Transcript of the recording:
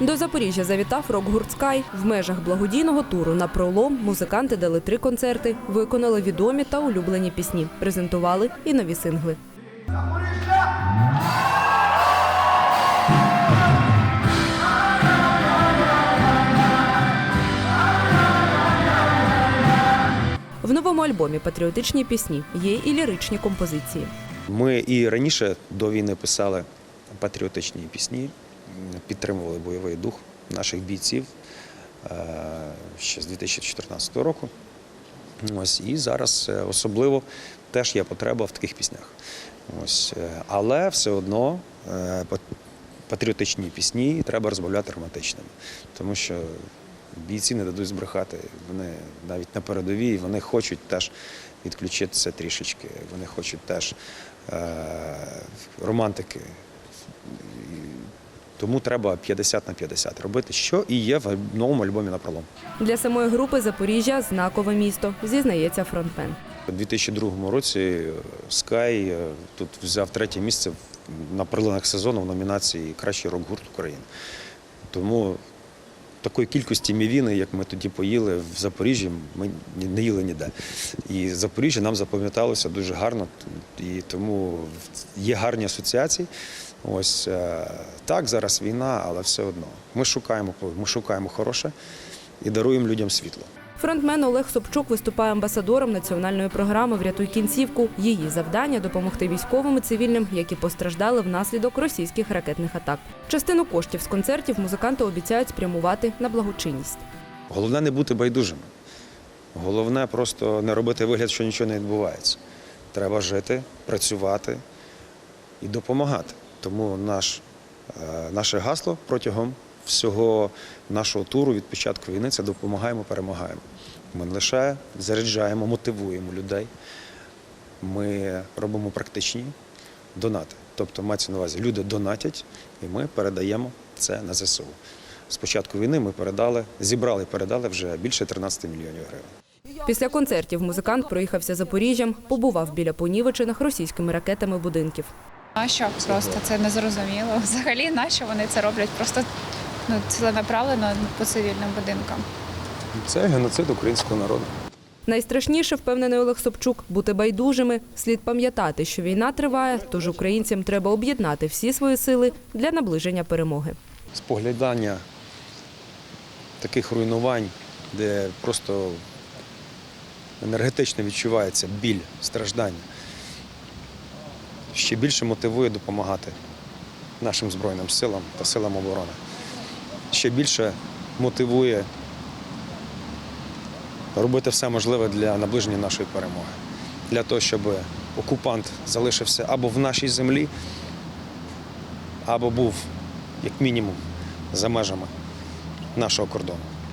До Запоріжжя завітав рок-гурт «Скай». В межах благодійного туру на пролом музиканти дали три концерти, виконали відомі та улюблені пісні, презентували і нові сингли. В новому альбомі патріотичні пісні є і ліричні композиції. Ми і раніше до війни писали патріотичні пісні, підтримували бойовий дух наших бійців е, ще з 2014 року. Ось і зараз е, особливо теж є потреба в таких піснях. Ось, е, але все одно патріотичні пісні треба розбавляти романтичними, тому що бійці не дадуть збрехати. Вони навіть на передовій вони хочуть теж відключитися трішечки. Вони хочуть теж романтики. Тому треба 50 на 50 робити, що і є в новому альбомі на пролом. Для самої групи Запоріжжя знакове місто, зізнається фронтмен. У 2002 році Скай тут взяв третє місце на прилинах сезону в номінації Кращий рок-гурт України. Тому такої кількості мівіни, як ми тоді поїли в Запоріжжі, ми не їли ніде. І Запоріжжя нам запам'яталося дуже гарно, і тому є гарні асоціації. Ось е, так, зараз війна, але все одно. Ми шукаємо, ми шукаємо хороше і даруємо людям світло. Фронтмен Олег Собчук виступає амбасадором національної програми Врятуй кінцівку. Її завдання допомогти військовим і цивільним, які постраждали внаслідок російських ракетних атак. Частину коштів з концертів музиканти обіцяють спрямувати на благочинність. Головне не бути байдужими. Головне просто не робити вигляд, що нічого не відбувається. Треба жити, працювати і допомагати. Тому наш, е, наше гасло протягом всього нашого туру від початку війни це допомагаємо, перемагаємо. Ми не лише заряджаємо, мотивуємо людей. Ми робимо практичні донати. Тобто мається на увазі, люди донатять, і ми передаємо це на ЗСУ. З початку війни ми передали, зібрали і передали вже більше 13 мільйонів гривень. Після концертів музикант проїхався Запоріжжям, побував біля понівечених російськими ракетами будинків. Нащо просто це не зрозуміло. Взагалі, нащо вони це роблять? Просто ну ціленаправлено по цивільним будинкам. Це геноцид українського народу. Найстрашніше, впевнений Олег Собчук, бути байдужими. Слід пам'ятати, що війна триває, тож українцям треба об'єднати всі свої сили для наближення перемоги. Споглядання таких руйнувань, де просто енергетично відчувається біль, страждання, ще більше мотивує допомагати нашим Збройним силам та силам оборони. Ще більше мотивує робити все можливе для наближення нашої перемоги, для того, щоб окупант залишився або в нашій землі, або був як мінімум за межами нашого кордону.